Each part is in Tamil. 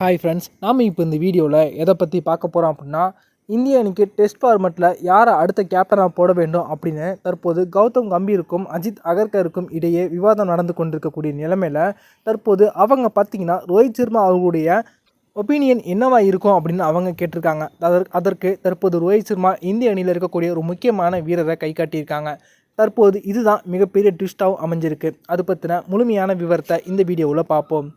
ஹாய் ஃப்ரெண்ட்ஸ் நாம் இப்போ இந்த வீடியோவில் எதை பற்றி பார்க்க போகிறோம் அப்படின்னா இந்திய அணிக்கு டெஸ்ட் ஃபார்மெட்டில் யாரை அடுத்த கேப்டனாக போட வேண்டும் அப்படின்னு தற்போது கௌதம் கம்பீருக்கும் அஜித் அகர்கருக்கும் இடையே விவாதம் நடந்து கொண்டிருக்கக்கூடிய நிலைமையில் தற்போது அவங்க பார்த்தீங்கன்னா ரோஹித் சர்மா அவர்களுடைய ஒப்பீனியன் என்னவா இருக்கும் அப்படின்னு அவங்க கேட்டிருக்காங்க. அதற்கு அதற்கு தற்போது ரோஹித் சர்மா இந்திய அணியில் இருக்கக்கூடிய ஒரு முக்கியமான வீரரை கை காட்டியிருக்காங்க. தற்போது இதுதான் மிகப்பெரிய ட்விஸ்ட்டாகவும் அமைஞ்சிருக்கு. அது பற்றின முழுமையான விவரத்தை இந்த வீடியோவில் பார்ப்போம்.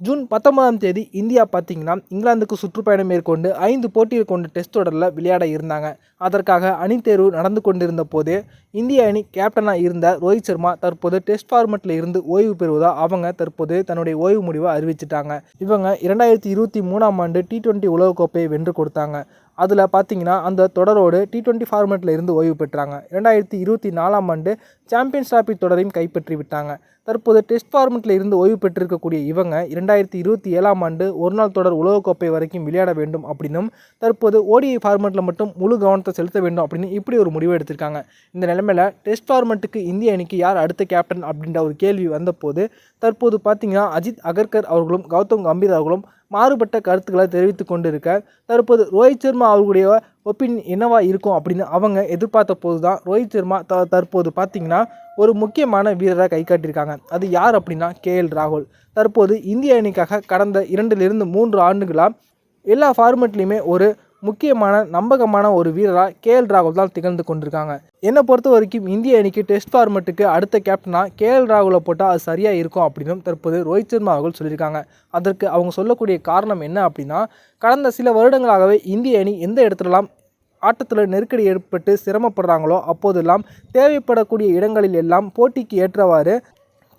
ஜூன் பத்தொன்பதாம் தேதி இந்தியா பார்த்தீங்கன்னா இங்கிலாந்துக்கு சுற்றுப்பயணம் மேற்கொண்டு ஐந்து போட்டிகள் கொண்ட டெஸ்ட் தொடரில் விளையாட இருந்தாங்க. அதற்காக அணி தேர்வு நடந்து கொண்டிருந்த போதே இந்திய அணி கேப்டனாக இருந்த ரோஹித் சர்மா தற்போது டெஸ்ட் ஃபார்மெட்டில் இருந்து ஓய்வு பெறுவதா அவங்க தற்போது தன்னுடைய ஓய்வு முடிவை அறிவிச்சிட்டாங்க. இவங்க இரண்டாயிரத்தி இருபத்தி மூணாம் ஆண்டு டி டுவெண்ட்டி உலகக்கோப்பையை வென்று கொடுத்தாங்க. அதில் பார்த்தீங்கன்னா அந்த தொடரோடு டி டுவெண்ட்டி ஃபார்மெட்டில் இருந்து ஓய்வு பெற்றாங்க. ரெண்டாயிரத்தி இருபத்தி நாலாம் ஆண்டு சாம்பியன்ஸ் டிராபி தொடரையும் கைப்பற்றி விட்டாங்க. தற்போது டெஸ்ட் ஃபார்மேட்டில் இருந்து ஓய்வு பெற்றிருக்கக்கூடிய இவங்க இரண்டாயிரத்தி இருபத்தி ஏழாம் ஆண்டு ஒருநாள் தொடர் உலகக்கோப்பை வரைக்கும் விளையாட வேண்டும் அப்படின்னும் தற்போது ஓடிஐ ஃபார்மெட்டில் மட்டும் முழு கவனத்தை செலுத்த வேண்டும் அப்படின்னு இப்படி ஒரு முடிவு எடுத்திருக்காங்க. இந்த நிலைமையில் டெஸ்ட் ஃபார்மேட்டுக்கு இந்திய அணிக்கு யார் அடுத்த கேப்டன் அப்படின்ற ஒரு கேள்வி வந்தபோது தற்போது பார்த்தீங்கன்னா அஜித் அகர்கர் அவர்களும் கௌதம் கம்பீர் அவர்களும் மாறுபட்ட கருத்துக்களை தெரிவித்து கொண்டு இருக்க தற்போது ரோஹித் சர்மா அவர்களுடைய ஒப்பீனியன் என்னவா இருக்கும் அப்படின்னு அவங்க எதிர்பார்த்த போது தான் ரோஹித் சர்மா த தற்போது பார்த்தீங்கன்னா ஒரு முக்கியமான வீரராக கை காட்டியிருக்காங்க. அது யார் அப்படின்னா கேஎல் ராகுல். தற்போது இந்திய அணிக்காக கடந்த இரண்டிலிருந்து மூன்று ஆண்டுகளாக எல்லா ஃபார்மெட்லேயுமே ஒரு முக்கியமான நம்பகமான ஒரு வீரராக கேஎல் ராகுல் தான் திகழ்ந்து கொண்டிருக்காங்க. என்னை பொறுத்த வரைக்கும் இந்திய அணிக்கு டெஸ்ட் ஃபார்மெட்டுக்கு அடுத்த கேப்டனாக கேஎல் ராகுலை போட்டால் அது சரியாக இருக்கும் அப்படின்னும் தற்போது ரோஹித் சர்மா அவர்கள் சொல்லியிருக்காங்க. அதற்கு அவங்க சொல்லக்கூடிய காரணம் என்ன அப்படின்னா கடந்த சில வருடங்களாகவே இந்திய அணி எந்த இடத்துலலாம் ஆட்டத்தில் நெருக்கடி ஏற்பட்டு சிரமப்படுறாங்களோ அப்போதெல்லாம் தேவைப்படக்கூடிய இடங்களில் எல்லாம் போட்டிக்கு ஏற்றவாறு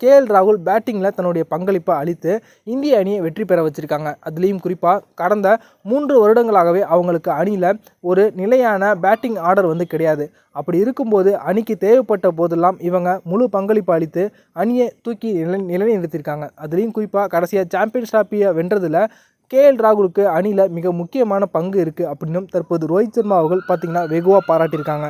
கேஎல் ராகுல் பேட்டிங்கில் தன்னுடைய பங்களிப்பை அளித்து இந்திய அணியை வெற்றி பெற வச்சுருக்காங்க. அதுலேயும் குறிப்பாக கடந்த மூன்று வருடங்களாகவே அவங்களுக்கு அணியில் ஒரு நிலையான பேட்டிங் ஆர்டர் வந்து கிடையாது. அப்படி இருக்கும்போது அணிக்கு தேவைப்பட்ட போதெல்லாம் இவங்க முழு பங்களிப்பு அளித்து அணியை தூக்கி நிலை நிலைநிறுத்தியிருக்காங்க. அதுலேயும் குறிப்பாக கடைசியாக சாம்பியன்ஸ் டிராஃபியை வென்றதில் கேஎல் ராகுலுக்கு அணியில் மிக முக்கியமான பங்கு இருக்குது அப்படின்னும் தற்போது ரோஹித் சர்மா அவர்கள் பார்த்திங்கன்னா வெகுவாக பாராட்டியிருக்காங்க.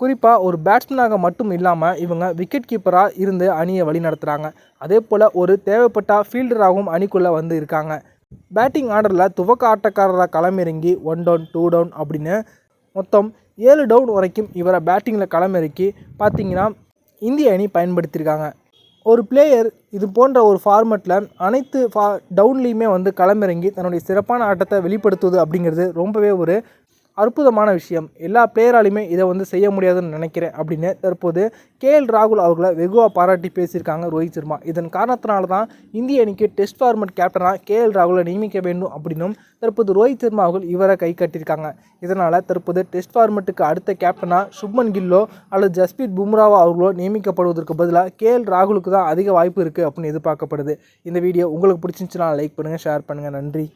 குறிப்பாக ஒரு பேட்ஸ்மேனாக மட்டும் இல்லாமல் இவங்க விக்கெட் கீப்பராக இருந்து அணியை வழி நடத்துகிறாங்க அதே போல் ஒரு தேவைப்பட்ட ஃபீல்டராகவும் அணிக்குள்ளே வந்து இருக்காங்க. பேட்டிங் ஆர்டரில் துவக்க ஆட்டக்காரராக களமிறங்கி ஒன் டவுன் டூ டவுன் அப்படின்னு மொத்தம் ஏழு டவுன் வரைக்கும் இவரை பேட்டிங்கில் களமிறக்கி பார்த்தீங்கன்னா இந்திய அணி பயன்படுத்தியிருக்காங்க. ஒரு பிளேயர் இது போன்ற ஒரு ஃபார்மெட்டில் அனைத்து ஃபா டவுன்லேயுமே வந்து களமிறங்கி தன்னுடைய சிறப்பான ஆட்டத்தை வெளிப்படுத்துவது அப்படிங்கிறது ரொம்பவே ஒரு அற்புதமான விஷயம். எல்லா பேராலையுமே இதை வந்து செய்ய முடியாதுன்னு நினைக்கிறேன் அப்படின்னு. தற்போது கேஎல் ராகுல் அவர்களை வெகுவாக பாராட்டி பேசியிருக்காங்க ரோஹித் சர்மா. இதன் காரணத்தினால தான் இந்திய அணிக்கு டெஸ்ட் ஃபார்மெட் கேப்டனாக கேஎல் ராகுலை நியமிக்க வேண்டும் அப்படின்னும் தற்போது ரோஹித் சர்மா அவர்கள் இவரை கை கட்டியிருக்காங்க. இதனால் தற்போது டெஸ்ட் ஃபார்மெட்டுக்கு அடுத்த கேப்டனாக சுப்மன் கில்லோ அல்லது ஜஸ்பீத் பும்ராவா அவர்களோ நியமிக்கப்படுவதற்கு பதிலாக கேஎல் ராகுலுக்கு தான் அதிக வாய்ப்பு இருக்குது அப்படின்னு எதிர்பார்க்கப்படுது. இந்த வீடியோ உங்களுக்கு பிடிச்சிருந்துச்சுன்னா லைக் பண்ணுங்கள் ஷேர் பண்ணுங்கள் நன்றி.